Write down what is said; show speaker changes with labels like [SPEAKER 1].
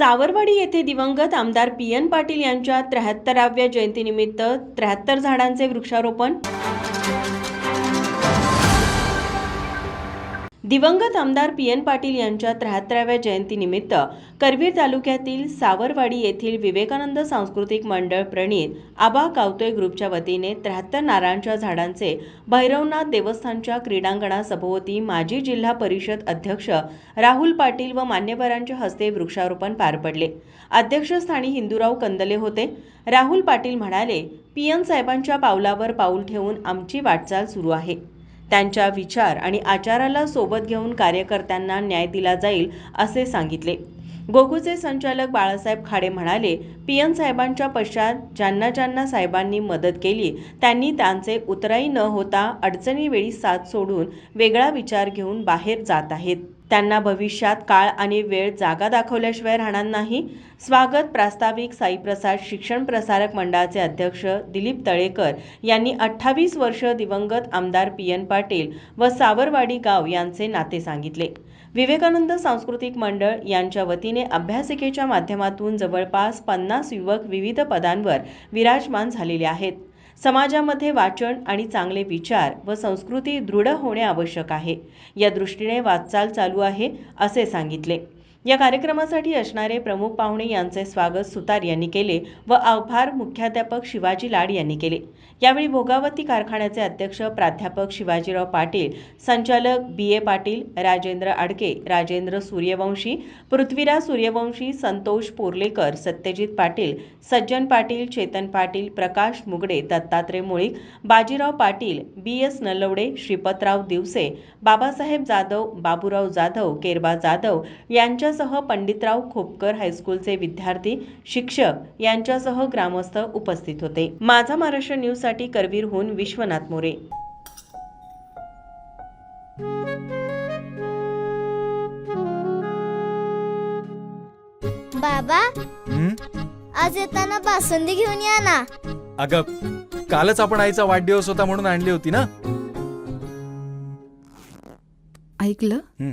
[SPEAKER 1] सावरवाडी येथे दिवंगत आमदार पी एन पाटील यांच्या त्र्याहत्तराव्या जयंतीनिमित्त त्र्याहत्तर झाडांचे वृक्षारोपण दिवंगत आमदार पी एन पाटील यांच्या त्र्याहत्तराव्या जयंतीनिमित्त करवीर तालुक्यातील सावरवाडी येथील विवेकानंद सांस्कृतिक मंडळ प्रणीत आबा कावतोय ग्रुपच्या वतीने त्र्याहत्तर नारळांच्या झाडांचे भैरवनाथ देवस्थानच्या क्रीडांगणा सभोवती माजी जिल्हा परिषद अध्यक्ष राहुल पाटील व मान्यवरांच्या हस्ते वृक्षारोपण पार पडले. अध्यक्षस्थानी हिंदूराव कंदले होते. राहुल पाटील म्हणाले पी एन साहेबांच्या पावलावर पाऊल ठेवून आमची वाटचाल सुरू आहे. त्यांच्या विचार आणि आचाराला सोबत घेऊन कार्यकर्त्यांना न्याय दिला जाईल असे सांगितले. गोगूचे संचालक बाळासाहेब खाडे म्हणाले पी एन साहेबांच्या पश्चात ज्यांना ज्यांना साहेबांनी मदत केली त्यांनी त्यांचे उतराई न होता अडचणीवेळी साथ सोडून वेगळा विचार घेऊन बाहेर जात आहेत. त्यांना भविष्यात काळ आणि वेळ जागा दाखवल्याशिवाय राहणार नाही. स्वागत प्रास्ताविक साईप्रसाद शिक्षण प्रसारक मंडळाचे अध्यक्ष दिलीप तळेकर यांनी अठ्ठावीस वर्ष दिवंगत आमदार पी एन पाटील व सावरवाडी गाव यांचे नाते सांगितले. विवेकानंद सांस्कृतिक मंडळ यांच्या वतीने अभ्यासिकेच्या माध्यमातून जवळपास पन्नास युवक विविध पदांवर विराजमान झालेले आहेत. समाजामध्ये वाचन आणि चांगले विचार व संस्कृती दृढ होणे आवश्यक आहे. या दृष्टीने वाटचाल चालू आहे असे सांगितले. या कार्यक्रमासाठी असणारे प्रमुख पाहुणे यांचे स्वागत सुतार यांनी केले व आभार मुख्याध्यापक शिवाजी लाड यांनी केले. यावेळी भोगावती कारखान्याचे अध्यक्ष प्राध्यापक शिवाजीराव पाटील संचालक B A Patil Rajendra Adke Rajendra Suryavanshi Prithviraj Suryavanshi Santosh Porlekar Satyajit Patil Sajjan Patil Chetan Patil Prakash Mugade Dattatray Mulik Bajirao Patil B S Nalawade Shripatrao Divase Babasaheb Jadhav Baburao Jadhav Kerba Jadhav यांच्या यांच्यासह पंडितराव खोपकर हायस्कूलचे विद्यार्थी शिक्षक यांच्यासह ग्रामस्थ उपस्थित होते. माझा महाराष्ट्र न्यूजसाठी करवीरहून विश्वनाथ मोरे.
[SPEAKER 2] बाबा
[SPEAKER 3] हं?
[SPEAKER 2] आज येताना बासुंदी घेऊन या ना.
[SPEAKER 3] अगं कालच आपण आईचा वाढदिवस होता म्हणून आणली होती ना?
[SPEAKER 4] ऐकलं?
[SPEAKER 3] हं.